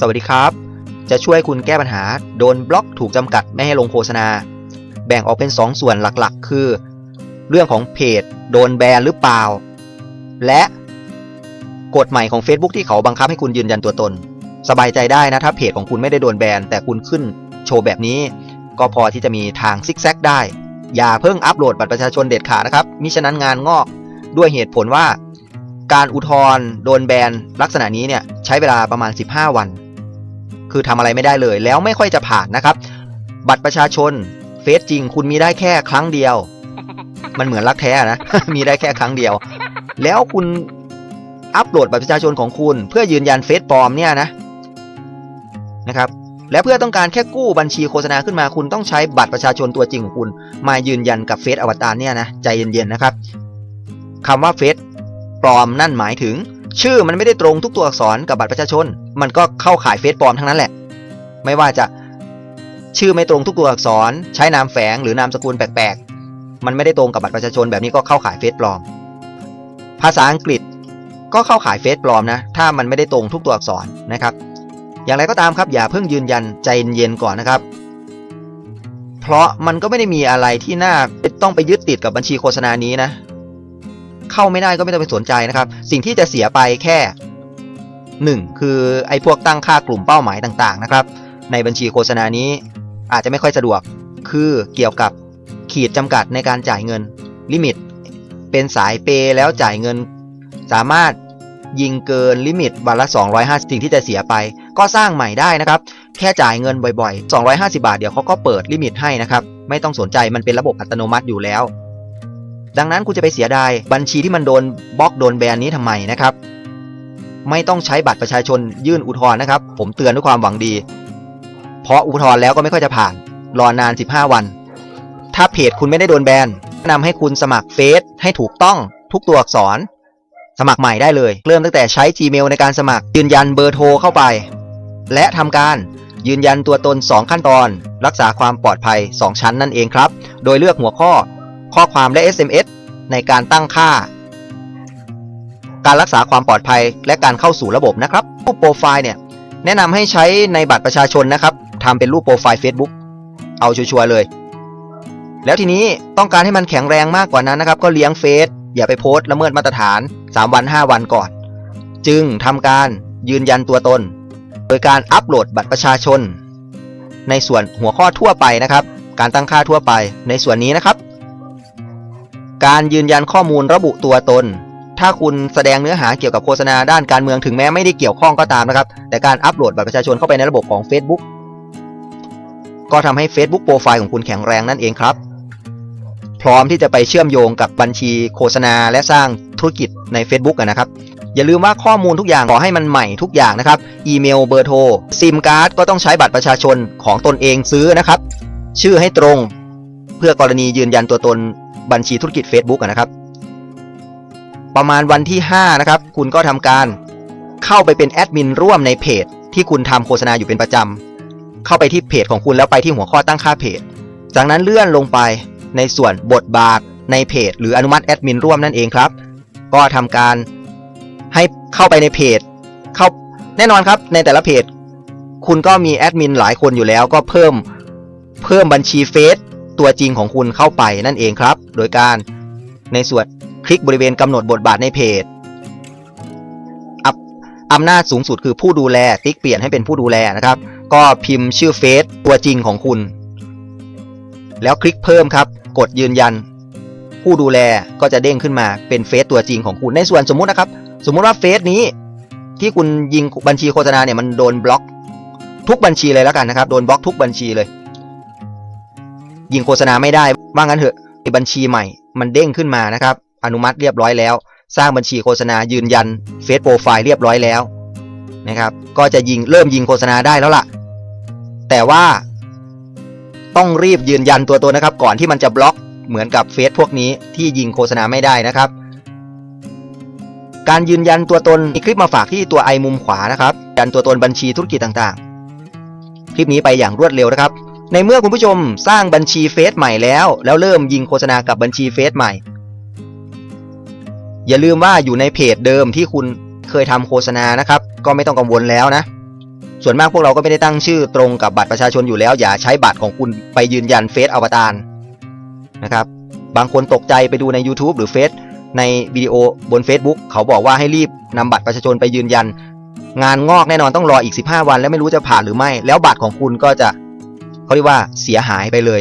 สวัสดีครับ จะช่วยคุณแก้ปัญหาโดนบล็อกถูกจำกัดไม่ให้ลงโฆษณา แบ่งออกเป็น2ส่วนหลักๆ คือ เรื่องของเพจ โดนแบนหรือเปล่า และกฎใหม่ของ Facebook ที่เขาบังคับให้คุณยืนยันตัวตน สบายใจได้นะถ้าเพจของคุณไม่ได้โดนแบนแต่คุณขึ้นโชว์แบบนี้ ก็พอที่จะมีทางซิกแซกได้ อย่าเพิ่งอัปโหลดบัตรประชาชนเด็ดขาดนะครับมิฉะนั้นงานงอกด้วยเหตุผลว่า การอุทธรณ์โดนแบนลักษณะนี้เนี่ยใช้เวลาประมาณ 15 วัน คือทำอะไรไม่ได้เลย แล้วไม่ค่อยจะผ่านนะครับ บัตรประชาชนเฟซจริง คุณมีได้แค่ครั้งเดียว มันเหมือนรักแท้นะมีได้แค่ครั้งเดียว แล้วคุณอัปโหลดบัตรประชาชนของคุณ เพื่อยืนยันเฟซปลอมเนี่ยนะนะครับและเพื่อต้องการแค่กู้บัญชีโฆษณาขึ้นมาคุณต้องใช้บัตรประชาชนตัวจริงของคุณ มายืนยันกับเฟซอวตารเนี่ยนะใจเย็นๆนะครับคำว่าเฟซปลอมนั่นหมายถึง ชื่อมันไม่ได้ตรงทุกตัวอักษรกับบัตรประชาชน มันก็เข้าขายเฟซปลอมทั้งนั้นแหละ ไม่ว่าจะชื่อไม่ตรงทุกตัวอักษร ใช้นามแฝงหรือนามสกุลแปลกๆ มันไม่ได้ตรงกับบัตรประชาชนแบบนี้ก็เข้าขายเฟซปลอม ภาษาอังกฤษก็เข้าขายเฟซปลอมนะ ถ้ามันไม่ได้ตรงทุกตัวอักษรนะครับ อย่างไรก็ตามครับอย่าเพิ่งยืนยันใจเย็นๆก่อนนะครับ เพราะมันก็ไม่ได้มีอะไรที่น่าต้องไปยึดติดกับบัญชีโฆษณานี้นะ เข้าไม่ได้ก็ไม่ต้องไปสนใจนะครับ สิ่งที่จะเสียไปแค่ 1 คือไอ้พวกตั้งค่ากลุ่มเป้าหมายต่างๆนะครับ ในบัญชีโฆษณานี้อาจจะไม่ค่อยสะดวก คือเกี่ยวกับขีดจำกัดในการจ่ายเงินลิมิต เป็นสายเปย์แล้วจ่ายเงิน สามารถยิงเกินลิมิตวันละ 250 สิ่งที่จะเสียไป ก็สร้างใหม่ได้นะครับ แค่จ่ายเงินบ่อยๆ 250 บาทเดี๋ยวเขาก็เปิดลิมิตให้นะครับ ไม่ต้องสนใจมันเป็นระบบอัตโนมัติอยู่แล้ว ดังนั้นคุณจะไปเสียดายบัญชีที่มันโดนบล็อกโดนแบนนี้ทำไมนะครับ ไม่ต้องใช้บัตรประชาชนยื่นอุทธรณ์นะครับ ผมเตือนด้วยความหวังดี เพราะอุทธรณ์แล้วก็ไม่ค่อยจะผ่าน รอนาน 15 วัน ถ้าเพจคุณไม่ได้โดนแบนแนะนำให้คุณสมัครเฟซให้ถูกต้องทุกตัวอักษร สมัครใหม่ได้เลย เริ่มตั้งแต่ใช้ Gmail ในการสมัคร ยืนยันเบอร์โทรเข้าไป และทำการยืนยันตัวตน 2 ขั้นตอน รักษาความปลอดภัย 2 ชั้นนั่นเองครับ โดยเลือกหัวข้อ ข้อความและ SMS ในการตั้งค่า การรักษาความปลอดภัย และการเข้าสู่ระบบนะครับรูปโปรไฟล์เนี่ยแนะนำให้ใช้ในบัตรประชาชนนะครับทำเป็นรูปโปรไฟล์ Facebook เอาชัวร์เลย แล้วทีนี้ต้องการให้มันแข็งแรงมากกว่านั้นนะครับ ก็เลี้ยงเฟซอย่าไปโพสต์ละเมิดมาตรฐาน 3 วัน 5 วันก่อน จึงทำการยืนยันตัวตน โดยการอัปโหลดบัตรประชาชน ในส่วนหัวข้อทั่วไปนะครับ การตั้งค่าทั่วไปในส่วนนี้นะครับ การยืนยันข้อมูลระบุตัวตน ถ้าคุณแสดงเนื้อหาเกี่ยวกับโฆษณาด้านการเมืองถึงแม้ไม่ได้เกี่ยวข้องก็ตามนะครับ แต่การอัปโหลดบัตรประชาชนเข้าไปในระบบของ Facebook ก็ทำให้ Facebook โปรไฟล์ของคุณแข็งแรงนั่นเองครับ พร้อมที่จะไปเชื่อมโยงกับบัญชีโฆษณาและสร้างธุรกิจใน Facebook นะครับ อย่าลืมว่าข้อมูลทุกอย่างขอให้มันใหม่ทุกอย่างนะครับ อีเมลเบอร์โทรซิมการ์ดก็ต้องใช้บัตรประชาชนของตนเองซื้อนะครับ ชื่อให้ตรง เพื่อกรณียืนยันตัวตนบัญชีธุรกิจ Facebook นะครับ ประมาณวันที่ 5 นะครับ คุณก็ทำการเข้าไปเป็นแอดมินร่วมในเพจ ที่คุณทำโฆษณาอยู่เป็นประจำเข้าไปที่เพจของคุณแล้วไปที่หัวข้อตั้งค่าเพจ จากนั้นเลื่อนลงไปในส่วนบทบาทในเพจ หรืออนุมัติแอดมินร่วมนั่นเองครับ ก็ทำการให้เข้าไปในเพจเข้าแน่นอนครับในแต่ละเพจ คุณก็มีแอดมินหลายคนอยู่แล้วก็เพิ่มเพิ่มบัญชีเฟซตัวจริงของคุณเข้าไปนั่นเองครับ โดยการในส่วน คลิกบริเวณกำหนดบทบาทในเพจอำนาจสูงสุดคือผู้ดูแลติ๊กเปลี่ยนให้เป็นผู้ดูแลนะครับ ก็พิมพ์ชื่อเฟซตัวจริงของคุณ แล้วคลิกเพิ่มครับ กดยืนยัน ผู้ดูแลก็จะเด้งขึ้นมาเป็นเฟซตัวจริงของคุณในส่วนสมมุตินะครับ สมมุติว่าเฟซนี้ ที่คุณยิงบัญชีโฆษณาเนี่ยมันโดนบล็อก ทุกบัญชีเลยแล้วกันนะครับ โดนบล็อกทุกบัญชีเลย ยิงโฆษณาไม่ได้ว่างั้นเถอะบัญชีใหม่ มันเด้งขึ้นมานะครับ อนุมัติเรียบร้อยแล้ว สร้างบัญชีโฆษณายืนยันเฟซโปรไฟล์เรียบร้อยแล้วนะครับ ก็จะยิงเริ่มยิงโฆษณาได้แล้วล่ะ แต่ว่าต้องรีบยืนยันตัวตนนะครับ ก่อนที่มันจะบล็อกเหมือนกับเฟซพวกนี้ที่ยิงโฆษณาไม่ได้นะครับ การยืนยันตัวตนมีคลิปมาฝากที่ตัวไอมุมขวานะครับยืนยันตัวตนบัญชีธุรกิจต่างๆ คลิปนี้ไปอย่างรวดเร็วนะครับ ในเมื่อคุณผู้ชมสร้างบัญชีเฟซใหม่แล้ว แล้วเริ่มยิงโฆษณากับบัญชีเฟซใหม่ อย่าลืมว่าอยู่ในเพจเดิมที่คุณเคยทำโฆษณานะครับ ก็ไม่ต้องกังวลแล้วนะ ส่วนมากพวกเราก็ไม่ได้ตั้งชื่อตรงกับบัตรประชาชนอยู่แล้ว อย่าใช้บัตรของคุณไปยืนยันเฟซอวตารนะครับ บางคนตกใจไปดูใน YouTube หรือเฟซในวิดีโอบน Facebook เขาบอกว่าให้รีบนำบัตรประชาชนไปยืนยัน งานงอกแน่นอนต้องรออีก 15 วัน แล้วไม่รู้จะผ่านหรือไม่ แล้วบัตรของคุณก็จะเขาเรียกว่าเสียหายไปเลย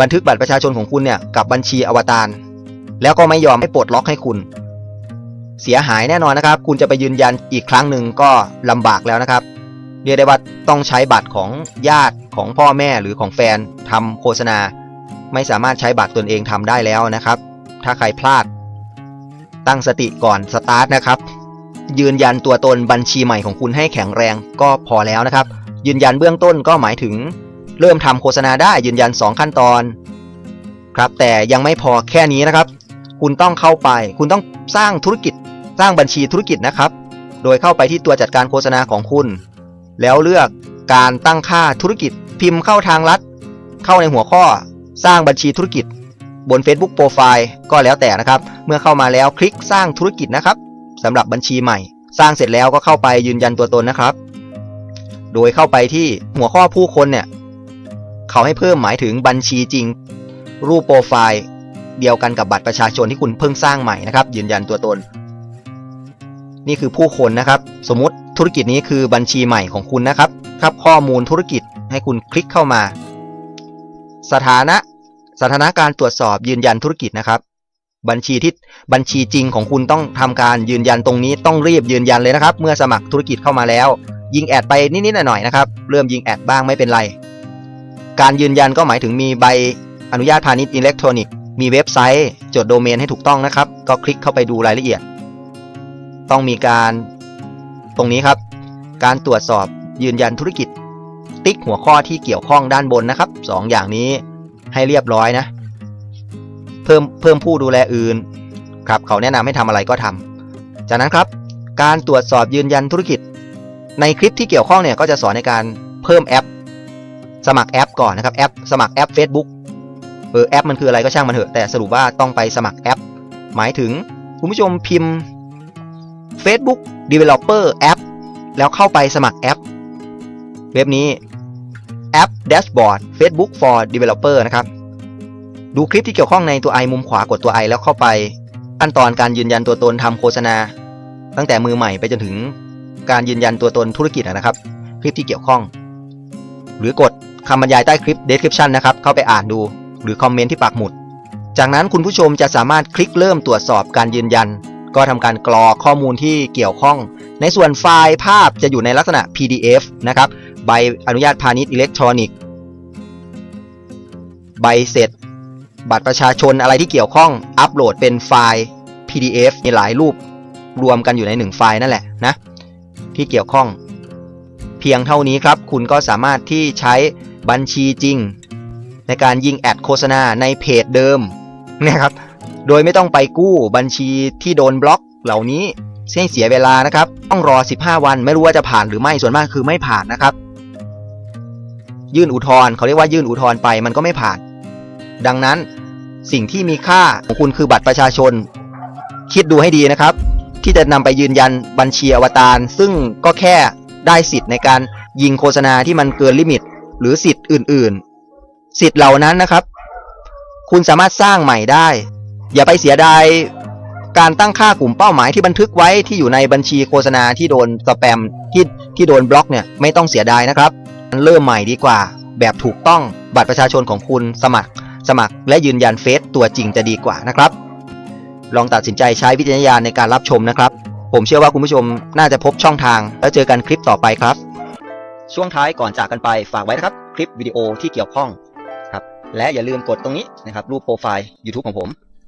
บันทึกบัตรประชาชนของคุณเนี่ยกับบัญชีอวตารแล้วก็ไม่ยอมให้ปลดล็อกให้คุณ เสียหายแน่นอนนะครับ คุณจะไปยืนยันอีกครั้งหนึ่งก็ลำบากแล้วนะครับ เรียกได้ว่าต้องใช้บัตรของญาติของพ่อแม่หรือของแฟนทำโฆษณา ไม่สามารถใช้บัตรตนเองทำได้แล้วนะครับ ถ้าใครพลาด ตั้งสติก่อนสตาร์ทนะครับ ยืนยันตัวตนบัญชีใหม่ของคุณให้แข็งแรงก็พอแล้วนะครับ ยืนยันเบื้องต้นก็หมายถึง เริ่มทำโฆษณาได้ยืนยัน 2 ขั้นตอนครับแต่ยังไม่พอแค่นี้นะครับ คุณต้องเข้าไป คุณต้องสร้างธุรกิจ สร้างบัญชีธุรกิจนะครับ โดยเข้าไปที่ตัวจัดการโฆษณาของคุณ แล้วเลือกการตั้งค่าธุรกิจ พิมพ์เข้าทางลัด เข้าในหัวข้อ สร้างบัญชีธุรกิจ บน Facebook Profile ก็แล้วแต่นะครับ เมื่อเข้ามาแล้วคลิกสร้างธุรกิจนะครับสำหรับบัญชีใหม่ สร้างเสร็จแล้วก็เข้าไปยืนยันตัวตนนะครับ โดยเข้าไปที่หัวข้อผู้คนเนี่ยเขาให้เพิ่มหมายถึงบัญชีจริง รูปโปรไฟล์เดียวกันกับบัตรประชาชนที่คุณเพิ่งสร้างใหม่นะครับ ยืนยันตัวตน นี่คือผู้คนนะครับ สมมติธุรกิจนี้คือบัญชีใหม่ของคุณนะครับครับข้อมูลธุรกิจให้คุณคลิกเข้ามา สถานะสถานะการตรวจสอบยืนยันธุรกิจนะครับ บัญชีที่บัญชีจริงของคุณต้องทำการยืนยันตรงนี้ต้องรีบยืนยันเลยนะครับ เมื่อสมัครธุรกิจเข้ามาแล้ว ยิงแอดไปนิดๆหน่อยๆนะครับ เริ่มยิงแอดบ้างไม่เป็นไร การยืนยันก็หมายถึงมีใบอนุญาตพาณิชย์อิเล็กทรอนิกส์มีเว็บไซต์ จดโดเมนให้ถูกต้องนะครับ ก็คลิกเข้าไปดูรายละเอียด ต้องมีการตรงนี้ครับ การตรวจสอบยืนยันธุรกิจ ติ๊กหัวข้อที่เกี่ยวข้องด้านบนนะครับสองอย่างนี้ให้เรียบร้อยนะ เพิ่มเพิ่มผู้ดูแลอื่นครับเขาแนะนำให้ทำอะไรก็ทำจากนั้นครับ การตรวจสอบยืนยันธุรกิจ ในคลิปที่เกี่ยวข้องเนี่ยก็จะสอนในการเพิ่มแอป สมัครแอปก่อนนะครับแอป สมัครแอป Facebook เออแอปมันคืออะไรก็ช่างมันเถอะแต่สรุปว่าต้องไปสมัครแอป หมายถึงคุณผู้ชมพิมพ์ Facebook Developer App แล้วเข้าไปสมัครแอป เว็บนี้แอป Dashboard Facebook for Developer นะครับ ดูคลิปที่เกี่ยวข้องในตัว i มุมขวากดตัว i แล้วเข้าไปขั้นตอนการยืนยันตัวตนทำโฆษณา ตั้งแต่มือใหม่ไปจนถึงการยืนยันตัวตนธุรกิจนะครับ คลิปที่เกี่ยวข้อง หรือกดคำบรรยายใต้คลิป description นะครับ เข้าไปอ่านดู หรือคอมเมนต์ที่ปักหมุด จากนั้นคุณผู้ชมจะสามารถคลิกเริ่มตรวจสอบการยืนยัน ก็ทำการกรอกข้อมูลที่เกี่ยวข้อง ในส่วนไฟล์ภาพจะอยู่ในลักษณะ PDF นะครับ ใบอนุญาตพาณิชย์อิเล็กทรอนิกส์ ใบเสร็จ บัตรประชาชนอะไรที่เกี่ยวข้อง อัปโหลดเป็นไฟล์ PDF มีหลายรูปรวมกันอยู่ในหนึ่งไฟล์นั่นแหละนะที่เกี่ยวข้อง เพียงเท่านี้ครับ คุณก็สามารถที่ใช้บัญชีจริง ในการยิงแอดโฆษณาในเพจเดิมนะครับ โดยไม่ต้องไปกู้บัญชีที่โดนบล็อกเหล่านี้ให้เสียเวลานะครับ ต้องรอ 15 วันไม่รู้ว่าจะผ่านหรือไม่ส่วนมากคือไม่ผ่านนะครับ ยื่นอุทธรณ์เขาเรียกว่ายื่นอุทธรณ์ไปมันก็ไม่ผ่าน ดังนั้นสิ่งที่มีค่าของคุณคือบัตรประชาชน คิดดูให้ดีนะครับ ที่จะนำไปยืนยันบัญชีอวตาร ซึ่งก็แค่ได้สิทธิ์ในการยิงโฆษณาที่มันเกินลิมิต หรือสิทธิ์อื่น ๆ สิทธิ์เหล่านั้นนะครับ คุณสามารถสร้างใหม่ได้ อย่าไปเสียดายการตั้งค่ากลุ่มเป้าหมายที่บันทึกไว้ที่อยู่ในบัญชีโฆษณาที่โดนสแปมที่ที่โดนบล็อกเนี่ยไม่ต้องเสียดายนะครับ เริ่มใหม่ดีกว่า แบบถูกต้องบัตรประชาชนของคุณสมัคร สมัครและยืนยันเฟซตัวจริงจะดีกว่านะครับ ลองตัดสินใจใช้วิจารณญาณในการรับชมนะครับ ผมเชื่อว่าคุณผู้ชมน่าจะพบช่องทาง แล้วเจอกันคลิปต่อไปครับ ช่วงท้ายก่อนจากกันไปฝากไว้นะครับ คลิปวิดีโอที่เกี่ยวข้องครับและอย่าลืมกดตรงนี้นะครับรูปโปรไฟล์ YouTube ของผม